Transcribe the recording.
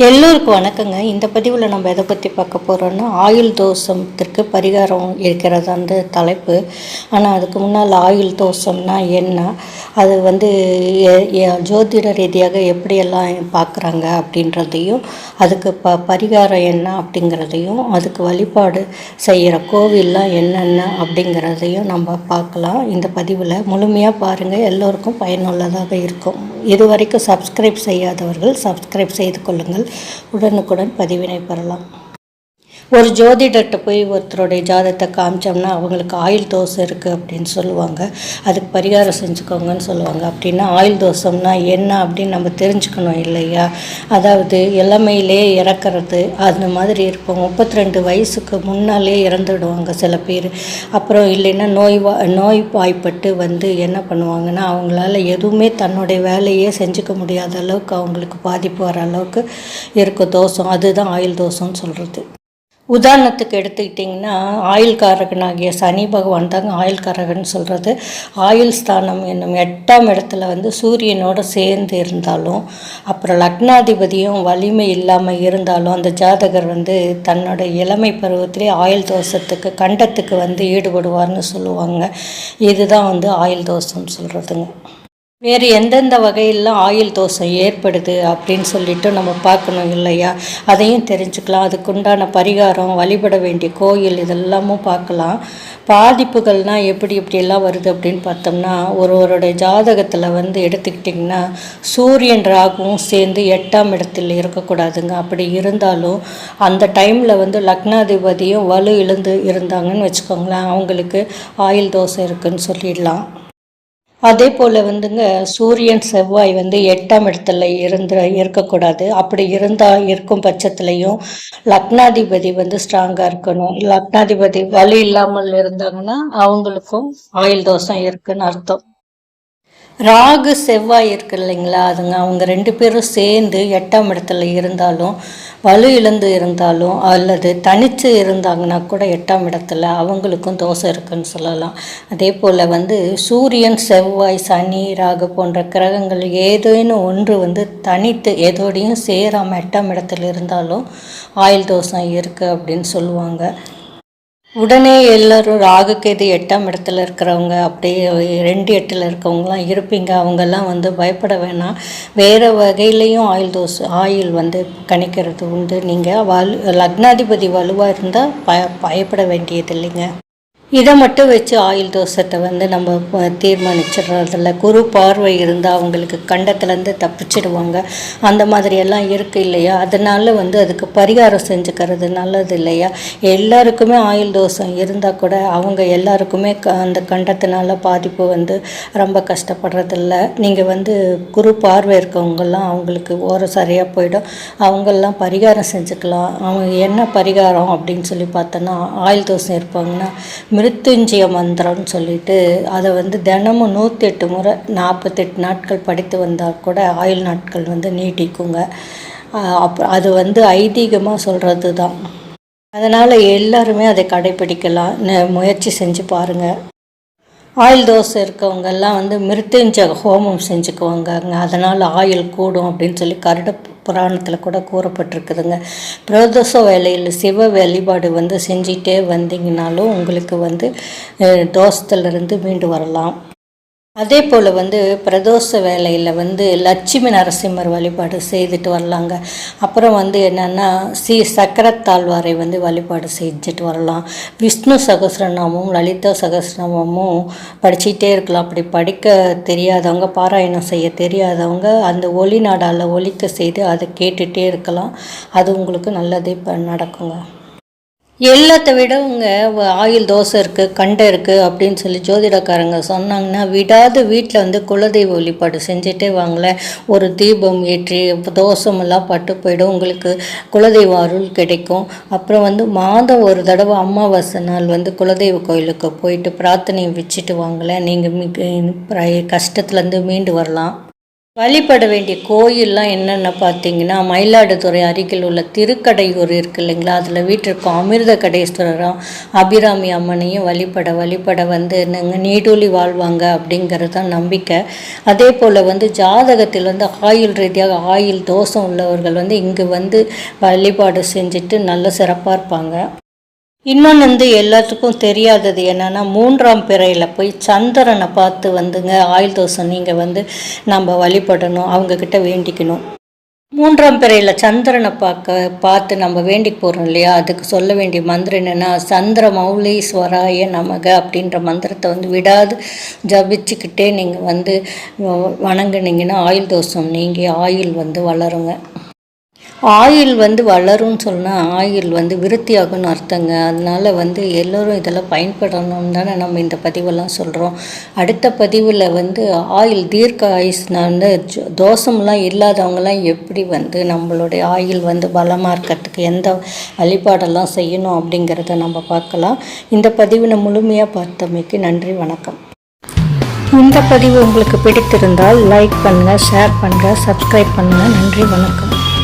எல்லோருக்கும் வணக்கங்க. இந்த பதிவில் நம்ம எதை பற்றி பார்க்க போகிறோன்னா ஆயுள் தோஷத்திற்கு பரிகாரம் இருக்கிறது அந்த தலைப்பு. ஆனால் அதுக்கு முன்னால் ஆயுள் தோஷம்னா என்ன? அது வந்து எ- ஜோதிட ரீதியாக எப்படியெல்லாம் பார்க்குறாங்க அப்படின்றதையும் அதுக்கு ப பரிகாரம் என்ன அப்படிங்கிறதையும் அதுக்கு வழிபாடு செய்கிற கோவில்லாம் என்னென்ன அப்படிங்கிறதையும் நம்ம பார்க்கலாம். இந்த பதிவில் முழுமையாக பாருங்கள் எல்லோருக்கும் பயனுள்ளதாக இருக்கும். இது வரைக்கும் சப்ஸ்கிரைப் செய்யாதவர்கள் சப்ஸ்கிரைப் செய்து கொள்ளுங்கள். உடனுக்குடன் பதிவினை பெறலாம். ஒரு ஜோதிடர்கிட்ட போய் ஒருத்தருடைய ஜாதகத்தை காமிச்சோம்னா அவங்களுக்கு ஆயில் தோசை இருக்குது அப்படின்னு சொல்லுவாங்க. அதுக்கு பரிகாரம் செஞ்சுக்கோங்கன்னு சொல்லுவாங்க. அப்படின்னா ஆயில் தோசம்னா என்ன அப்படின்னு நம்ம தெரிஞ்சுக்கணும் இல்லையா? அதாவது இளமையிலே இறக்கிறது அந்த மாதிரி இருப்போம் முப்பத்தி ரெண்டு வயசுக்கு முன்னாலே இறந்துடுவாங்க சில பேர். அப்புறம் இல்லைன்னா நோய் வா நோய் வாய்ப்பட்டு வந்து என்ன பண்ணுவாங்கன்னா அவங்களால எதுவுமே தன்னுடைய வேலையே செஞ்சுக்க முடியாத அளவுக்கு அவங்களுக்கு பாதிப்பு வர அளவுக்கு இருக்கும் தோஷம் அதுதான் ஆயில் தோஷம்னு சொல்கிறது உதாரணத்துக்கு எடுத்துக்கிட்டிங்கன்னா ஆயுள்காரகனாகிய சனி பகவான் தாங்க ஆயுள்காரகன் சொல்கிறது ஆயுள் ஸ்தானம் என்னும் எட்டாம் இடத்துல வந்து சூரியனோட சேர்ந்து இருந்தாலும் அப்புறம் லக்னாதிபதியும் வலிமை இல்லாமல் இருந்தாலும் அந்த ஜாதகர் வந்து தன்னோட இளமை பருவத்திலே ஆயுள் தோஷத்துக்கு கண்டத்துக்கு வந்து ஈடுபடுவார்னு சொல்லுவாங்க. இதுதான் வந்து ஆயுள் தோஷம் சொல்கிறதுங்க வேறு எந்தெந்த வகையிலாம் ஆயில் தோசை ஏற்படுது அப்படின்னு சொல்லிட்டு நம்ம பார்க்கணும் இல்லையா? அதையும் தெரிஞ்சுக்கலாம். அதுக்குண்டான பரிகாரம் வழிபட வேண்டிய கோயில் இதெல்லாமும் பார்க்கலாம். பாதிப்புகள்னால் எப்படி எப்படியெல்லாம் வருது அப்படின்னு பார்த்தோம்னா ஒருவருடைய ஜாதகத்தில் வந்து எடுத்துக்கிட்டிங்கன்னா சூரியன் ராகுவும் சேர்ந்து எட்டாம் இடத்தில் இருக்கக்கூடாதுங்க. அப்படி இருந்தாலும் அந்த டைமில் வந்து லக்னாதிபதியும் வலு இழந்து இருந்தாங்கன்னு வச்சுக்கோங்களேன். அவங்களுக்கு ஆயுள் தோசை இருக்குன்னு சொல்லிடலாம். அதே போல் வந்துங்க சூரியன் செவ்வாய் வந்து எட்டாம் இடத்துல இருந்து இருக்கக்கூடாது. அப்படி இருந்தால் இருக்கும் பட்சத்துலையும் லக்னாதிபதி வந்து ஸ்ட்ராங்காக இருக்கணும். லக்னாதிபதி வலி இல்லாமல் இருந்தாங்கன்னா அவங்களுக்கும் ஆயுள் தோஷம் இருக்குன்னு அர்த்தம். ராகு செவ்வாய் இருக்கு இல்லைங்களா? அதுங்க அவங்க ரெண்டு பேரும் சேர்ந்து எட்டாம் இடத்துல இருந்தாலும் வலு இழந்து இருந்தாலும் அல்லது தனித்து இருந்தாங்கன்னா கூட எட்டாம் இடத்துல அவங்களுக்கும் தோசை இருக்குன்னு சொல்லலாம். அதே போல் வந்து சூரியன் செவ்வாய் சனி ராகு போன்ற கிரகங்கள் ஏதேனும் ஒன்று வந்து தனித்து எதோடையும் சேராமல் எட்டாம் இடத்துல இருந்தாலும் ஆயில் தோசை இருக்குது அப்படின்னு சொல்லுவாங்க. உடனே எல்லோரும் ராகுக்கேது எட்டாம் இடத்துல இருக்கிறவங்க அப்படியே ரெண்டு எட்டில் இருக்கவங்களாம் இருப்பீங்க. அவங்கெல்லாம் வந்து பயப்பட வேணாம். வேறு வகையிலையும் ஆயில் தோசை ஆயில் வந்து கணிக்கிறது உண்டு. நீங்கள் வலு லக்னாதிபதி வலுவாக இருந்தால் பய பயப்பட வேண்டியது இல்லைங்க இதை மட்டும் வச்சு ஆயில் தோஷத்தை வந்து நம்ம தீர்மானிச்சிடுறதில்ல. குரு பார்வை இருந்தால் அவங்களுக்கு கண்டத்துலேருந்து தப்பிச்சிடுவாங்க. அந்த மாதிரியெல்லாம் இருக்குது இல்லையா? அதனால வந்து அதுக்கு பரிகாரம் செஞ்சுக்கிறது நல்லது இல்லையா? எல்லாருக்குமே ஆயில் தோஷம் இருந்தால் கூட அவங்க எல்லாருக்குமே க அந்த கண்டத்தினால பாதிப்பு வந்து ரொம்ப கஷ்டப்படுறதில்ல. நீங்கள் வந்து குரு பார்வை இருக்கவங்கெல்லாம் அவங்களுக்கு ஓரம் சரியாக போயிடும். அவங்கெல்லாம் பரிகாரம் செஞ்சுக்கலாம். அவங்க என்ன பரிகாரம் அப்படின்னு சொல்லி பார்த்தோன்னா ஆயில் தோஷம் இருப்பாங்கன்னா மிருத்துஞ்சய மந்திரம்னு சொல்லிட்டு அதை வந்து தினமும் நூற்றி எட்டு முறை நாற்பத்தெட்டு நாட்கள் படித்து வந்தால் கூட ஆயுள் நாட்கள் வந்து நீட்டிக்குங்க. ஆஹ் அப்புறம் அது வந்து ஐதீகமாக சொல்கிறது தான். அதனால் எல்லாருமே அதை கடைப்பிடிக்கலாம் முயற்சி செஞ்சு பாருங்கள் ஆயில் தோசை இருக்கவங்கெல்லாம் வந்து மிருத்துஞ்ச ஹோமம் செஞ்சுக்குவாங்க அதனால் ஆயில் கூடும் அப்படின்னு சொல்லி கருட புராணத்தில் கூட கூறப்பட்டிருக்குதுங்க. பிரதோஷ வேலையில் சிவ வழிபாடு வந்து செஞ்சிட்டே வந்தீங்கனாலும் உங்களுக்கு வந்து தோஷத்துலேருந்து மீண்டு வரலாம். அதே போல் வந்து பிரதோஷ வேலையில் வந்து லட்சுமி நரசிம்மர் வழிபாடு செய்துட்டு வரலாங்க. அப்புறம் வந்து என்னென்னா சி சக்கரத்தாழ்வாரை வந்து வழிபாடு செஞ்சுட்டு வரலாம். விஷ்ணு சகஸ்ரநாமமும் லலிதா சகசிரநாமமும் படிச்சுட்டே இருக்கலாம். அப்படி படிக்க தெரியாதவங்க பாராயணம் செய்ய தெரியாதவங்க அந்த ஒளி நாடால் ஒலிக்க செய்து அதை கேட்டுகிட்டே இருக்கலாம். அது உங்களுக்கு நல்லதே ப- நடக்குங்க. எல்லாத்த விட உங்க ஆயில் தோசை இருக்குது கண்டை இருக்குது அப்படின்னு சொல்லி ஜோதிடக்காரங்க சொன்னாங்கன்னா விடாத வீட்டில் வந்து குலதெய்வ வழிபாடு செஞ்சுட்டே வாங்களேன். ஒரு தீபம் ஏற்றி தோசமெல்லாம் பட்டு போயிடும். உங்களுக்கு குலதெய்வ அருள் கிடைக்கும். அப்புறம் வந்து மாதம் ஒரு தடவை அமாவாசை நாள் வந்து குலதெய்வ கோயிலுக்கு போயிட்டு பிரார்த்தனையை வச்சுட்டு வாங்களேன். நீங்கள் கஷ்டத்துலேருந்து மீண்டு வரலாம். வழிபட வேண்டிய கோயில்லாம் என்னென்ன பார்த்தீங்கன்னா மயிலாடுதுறை அருகில் உள்ள திருக்கடையூர் இருக்கு இல்லைங்களா? அதில் வீட்டிற்கும் அமிர்த கடேஸ்வரரும் அபிராமி அம்மனையும் வழிபட வழிபட வந்து என்னங்க நீடூழி வாழ்வாங்க அப்படிங்கிறது தான் நம்பிக்கை. அதே போல் வந்து ஜாதகத்தில் வந்து ஆயுள் ரீதியாக ஆயுள் தோஷம் உள்ளவர்கள் வந்து இங்கு வந்து வழிபாடு செஞ்சுட்டு நல்ல சிறப்பாக இருப்பாங்க. இன்னொன்று வந்து எல்லாத்துக்கும் தெரியாதது என்னென்னா மூன்றாம் பிறையில் போய் சந்திரனை பார்த்து வந்துங்க ஆயுள் தோஷம் நீங்கள் வந்து நம்ம வழிபடணும் அவங்கக்கிட்ட வேண்டிக்கணும். மூன்றாம் பிறையில் சந்திரனை பார்க்க பார்த்து நம்ம வேண்டிக்கு போகிறோம் இல்லையா? அதுக்கு சொல்ல வேண்டிய மந்திரம் என்னென்னா சந்திர மௌலீஸ்வராய நமக அப்படின்ற மந்திரத்தை வந்து விடாது. ஜபிச்சுக்கிட்டே நீங்கள் வந்து வணங்குனீங்கன்னா ஆயுள் தோஷம் நீங்கள் ஆயுள் வந்து வளருங்க. ஆயில் வந்து வளரும்னு சொன்னால் ஆயில் வந்து விருத்தியாகும்னு அர்த்தங்க. அதனால் வந்து எல்லோரும் இதெல்லாம் பயன்படணும்னு தானே நம்ம இந்த பதிவெல்லாம் சொல்கிறோம் அடுத்த பதிவில் வந்து ஆயில் தீர்க்க ஆயுஸ்னா வந்து தோஷம்லாம் இல்லாதவங்கலாம் எப்படி வந்து நம்மளுடைய ஆயில் வந்து பலமாக இருக்கிறதுக்கு எந்த வழிபாடெல்லாம் செய்யணும் அப்படிங்கிறத நம்ம பார்க்கலாம். இந்த பதிவினை முழுமையாக பார்த்தமைக்கு நன்றி வணக்கம். இந்த பதிவு உங்களுக்கு பிடித்திருந்தால் லைக் பண்ணுங்கள் ஷேர் பண்ணுங்கள் சப்ஸ்கிரைப் பண்ணுங்கள் நன்றி வணக்கம்.